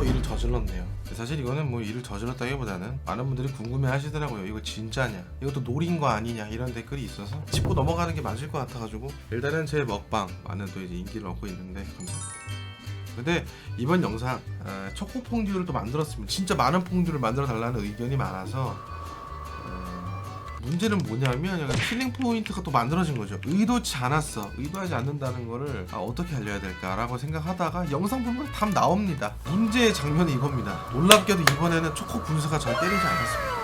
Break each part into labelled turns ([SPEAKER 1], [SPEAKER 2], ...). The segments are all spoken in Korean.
[SPEAKER 1] 또 일을 저질렀네요. 사실 이거는 뭐 일을 저질렀다기보다는 많은 분들이 궁금해 하시더라고요. 이거 진짜냐? 이것도 노린 거 아니냐? 이런 댓글이 있어서 짚고 넘어가는 게 맞을 것 같아가지고 일단은 제 먹방 많은 또 이제 인기를 얻고 있는데 감사합니다. 근데 이번 영상 어, 초코 퐁듀를 또 만들었습니다. 진짜 많은 퐁듀를 만들어 달라는 의견이 많아서 어, 문제는 뭐냐면 약간 킬링 포인트가 또 만들어진 거죠. 의도치 않았어. 의도하지 않는다는 거를 아, 어떻게 알려야 될까라고 생각하다가 영상 보면 답 나옵니다. 문제의 장면이 이겁니다. 놀랍게도 이번에는 초코 분수가 절 때리지 않았습니다.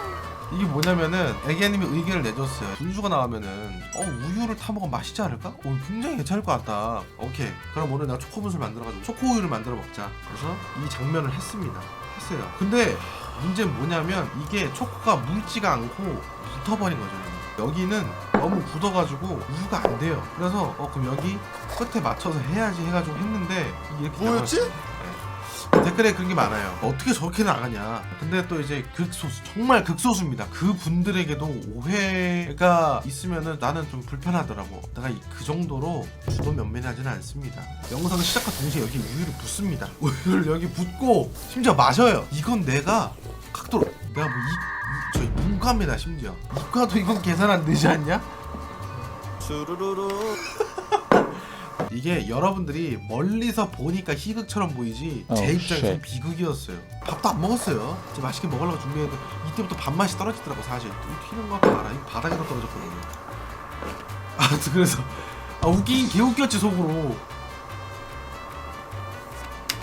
[SPEAKER 1] 이게 뭐냐면은 애기야님이 의견을 내줬어요. 분수가 나오면은 어 우유를 타 먹으면 맛있지 않을까? 어 굉장히 괜찮을 것 같다. 오케이. 그럼 오늘 내가 초코 분수를 만들어가지고 초코 우유를 만들어 먹자. 그래서 이 장면을 했습니다. 했어요. 근데 문제는 뭐냐면 이게 초코가 묽지가 않고 붙어버린 거죠. 여기는 너무 굳어가지고 우유가 안 돼요. 그래서 어 그럼 여기 끝에 맞춰서 해야지 해가지고 했는데 이게 이렇게
[SPEAKER 2] 뭐였지?
[SPEAKER 1] 네. 댓글에 그런 게 많아요. 어떻게 저렇게 나가냐. 근데 또 이제 극소수, 정말 극소수입니다. 그 분들에게도 오해가 있으면은 나는 좀 불편하더라고. 내가 이- 그 정도로 주도 면밀하지는 않습니다. 영상 시작과 동시에 여기 우유를 붓습니다. 우유를 여기 붓고 심지어 마셔요. 이건 내가 각도로. 내가 뭐 이, 이 저희 문과입니다 심지어. 이과도 이건 계산 안 되지 않냐?
[SPEAKER 2] 슈루루루.
[SPEAKER 1] 이게 여러분들이 멀리서 보니까 희극처럼 보이지 제
[SPEAKER 3] Oh,
[SPEAKER 1] 입장에서는
[SPEAKER 3] shit.
[SPEAKER 1] 비극이었어요. 밥도 안 먹었어요. 이제 맛있게 먹으려고 준비했는데 이때부터 밥맛이 떨어지더라고 사실. 이 튀는 거 봐라. 이 바닥에서 떨어졌거든요. 아무튼 그래서 아 웃기긴 개웃겼지 속으로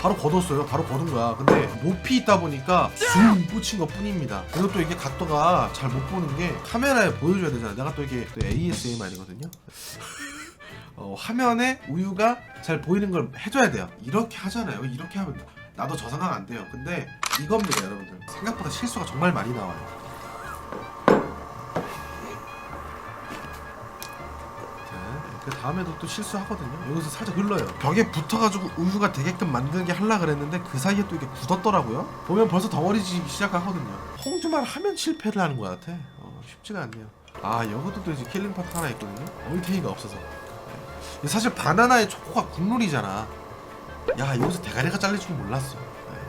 [SPEAKER 1] 바로 걷었어요 바로 걷은 거야 근데 높이 있다 보니까 줌 꽂힌 것 뿐입니다 그리고 또 이게 각도가 잘 못 보는 게 카메라에 보여줘야 되잖아 내가 또 이게 또 ASMR이거든요 어, 화면에 우유가 잘 보이는 걸 해줘야 돼요. 이렇게 하잖아요. 이렇게 하면 나도 저 생각 안 돼요. 근데 이겁니다, 여러분들. 생각보다 실수가 정말 많이 나와요. 그 다음에도 또 실수하거든요. 여기서 살짝 흘러요. 벽에 붙어가지고 우유가 되게끔 만들게 하려 그랬는데 그 사이에 또 이게 굳었더라고요. 보면 벌써 덩어리지기 시작하거든요. 홍주만 하면 실패를 하는 것 같아. 어, 쉽지가 않네요. 아, 여기도 또 이제 킬링 파트 하나 있거든요. 얼테이가 없어서. 네. 사실 바나나의 초코가 국룰이잖아. 야 여기서 대가리가 잘릴 줄 몰랐어. 네.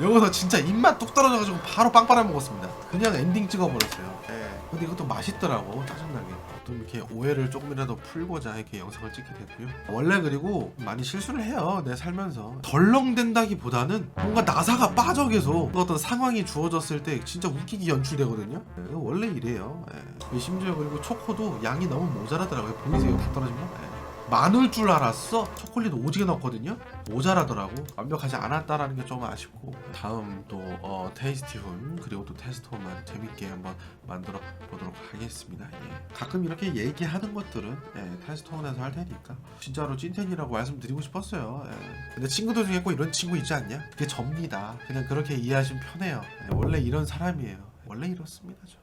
[SPEAKER 1] 이거 여기서 진짜 입맛 뚝 떨어져가지고 바로 빵 빨아 먹었습니다. 그냥 엔딩 찍어버렸어요. 예. 근데 이것도 맛있더라고 짜증나게. 또 이렇게 오해를 조금이라도 풀고자 이렇게 영상을 찍게 됐고요. 원래 그리고 많이 실수를 해요. 내 살면서 덜렁댄다기보다는 뭔가 나사가 빠져 계속 어떤 상황이 주어졌을 때 진짜 웃기게 연출되거든요. 예, 원래 이래요. 예. 심지어 그리고 초코도 양이 너무 모자라더라고요. 보이세요? 다 떨어진 거? 예. 많을 줄 알았어. 초콜릿 오지게 넣었거든요. 모자라더라고. 완벽하지 않았다라는 게 좀 아쉽고 다음 또 어, 테이스티훈 그리고 또 테스트홈만 재밌게 한번 만들어 보도록 하겠습니다. 예. 가끔 이렇게 얘기하는 것들은 예, 테스트홈에서 할 테니까 진짜로 찐텐이라고 말씀드리고 싶었어요. 예. 근데 친구들 중에 꼭 이런 친구 있지 않냐? 그게 접니다. 그냥 그렇게 이해하시면 편해요. 예, 원래 이런 사람이에요. 원래 이렇습니다. 저.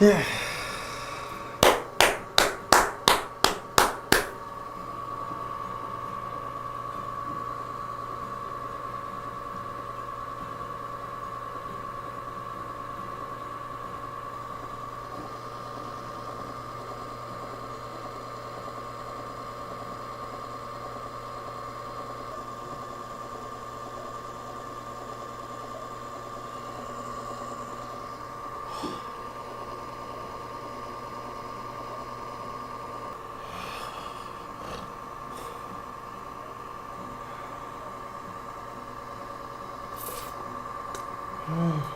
[SPEAKER 1] 耶 Oh.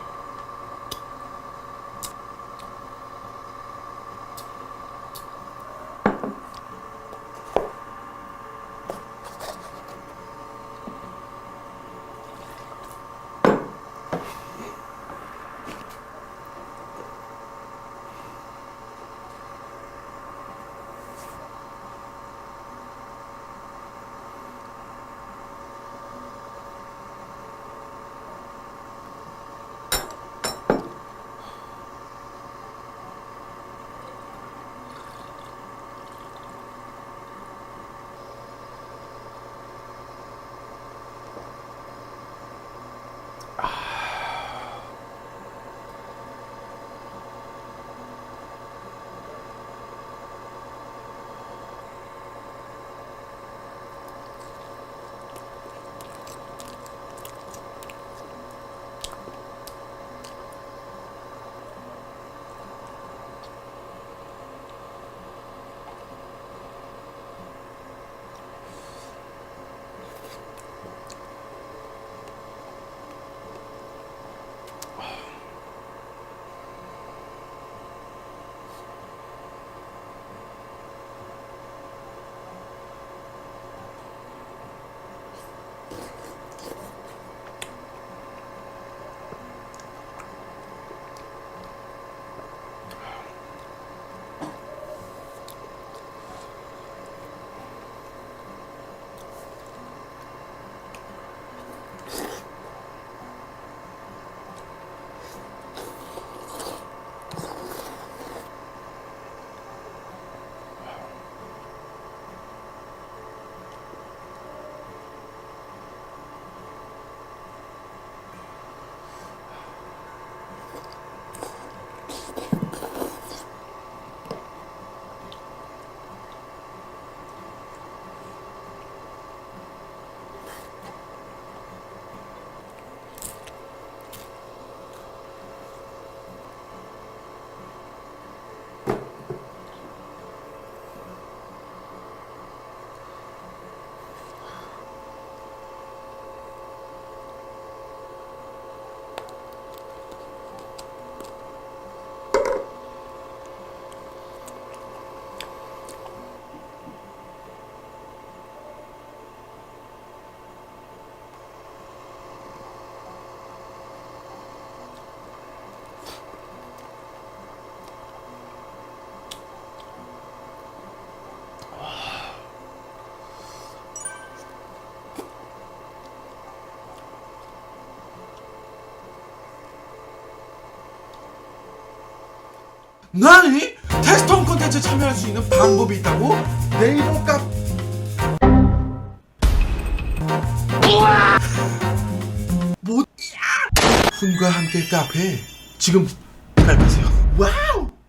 [SPEAKER 1] 나니? 테스트홈 콘텐츠 참여할 수 있는 방법이 있다고? 네이버 카 뭐? 훈과 함께 카페 지금 가입하세요 와우